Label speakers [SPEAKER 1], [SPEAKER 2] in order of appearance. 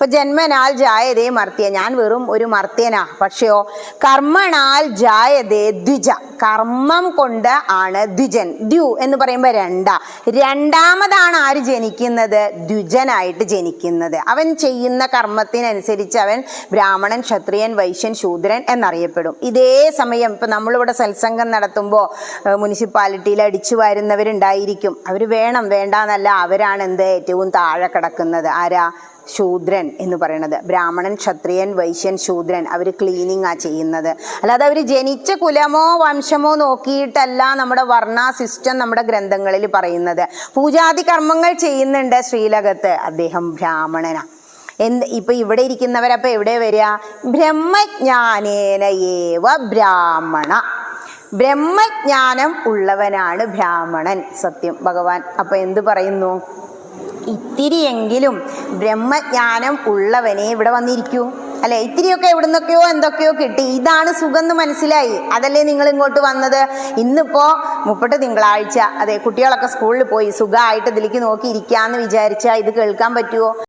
[SPEAKER 1] അപ്പൊ ജന്മനാൽ ജായതേ മർത്തിയ ഞാൻ വെറും ഒരു മർത്യനാ. പക്ഷെയോ കർമ്മണാൽ ജായതേ ദ്വിജ. കർമ്മം കൊണ്ട് ആണ് ദ്വിജൻ. ദ്യു എന്ന് പറയുമ്പോൾ രണ്ടാ. രണ്ടാമതാണ് ആര് ജനിക്കുന്നത്? ദ്വിജനായിട്ട് ജനിക്കുന്നത്. അവൻ ചെയ്യുന്ന കർമ്മത്തിനനുസരിച്ച് അവൻ ബ്രാഹ്മണൻ ക്ഷത്രിയൻ വൈശ്യൻ ശൂദ്രൻ എന്നറിയപ്പെടും. ഇതേ സമയം ഇപ്പൊ നമ്മളിവിടെ സത്സംഗം നടത്തുമ്പോൾ മുനിസിപ്പാലിറ്റിയിൽ അടിച്ചു വരുന്നവരുണ്ടായിരിക്കും. അവർ വേണം വേണ്ടാന്നല്ല അവരാണ് എന്ത് ഏറ്റവും താഴെ കിടക്കുന്നത്. ആരാ? ശൂദ്രൻ എന്ന് പറയുന്നത് ബ്രാഹ്മണൻ ക്ഷത്രിയൻ വൈശ്യൻ ശൂദ്രൻ അവർ ക്ലീനിങ് ആ ചെയ്യുന്നത്. അല്ലാതെ അവർ ജനിച്ച കുലമോ വംശമോ നോക്കിയിട്ടല്ല നമ്മുടെ വർണ സിസ്റ്റം നമ്മുടെ ഗ്രന്ഥങ്ങളിൽ പറയുന്നത്. പൂജാതി കർമ്മങ്ങൾ ചെയ്യുന്നുണ്ട് ശ്രീലകത്ത്. അദ്ദേഹം ബ്രാഹ്മണനാ. എന്ത് ഇപ്പൊ ഇവിടെ ഇരിക്കുന്നവരപ്പൊ എവിടെ വരിക? ബ്രഹ്മജ്ഞാനേന ഏവ ബ്രാഹ്മണ. ബ്രഹ്മജ്ഞാനം ഉള്ളവനാണ് ബ്രാഹ്മണൻ. സത്യം. ഭഗവാൻ അപ്പൊ എന്ത് പറയുന്നു? ഇത്തിരിയെങ്കിലും ബ്രഹ്മജ്ഞാനം ഉള്ളവനെ ഇവിടെ വന്നിരിക്കൂ. അല്ലെ? ഇത്തിരിയൊക്കെ എവിടുന്നൊക്കെയോ എന്തൊക്കെയോ കിട്ടി. ഇതാണ് സുഖം എന്ന് മനസ്സിലായി. അതല്ലേ നിങ്ങൾ ഇങ്ങോട്ട് വന്നത്? ഇന്നിപ്പോ മുപ്പട്ട് തിങ്കളാഴ്ച. അതെ കുട്ടികളൊക്കെ സ്കൂളിൽ പോയി സുഖമായിട്ട് ഇതിലേക്ക് നോക്കി ഇരിക്കാന്ന് വിചാരിച്ചാൽ ഇത് കേൾക്കാൻ പറ്റുമോ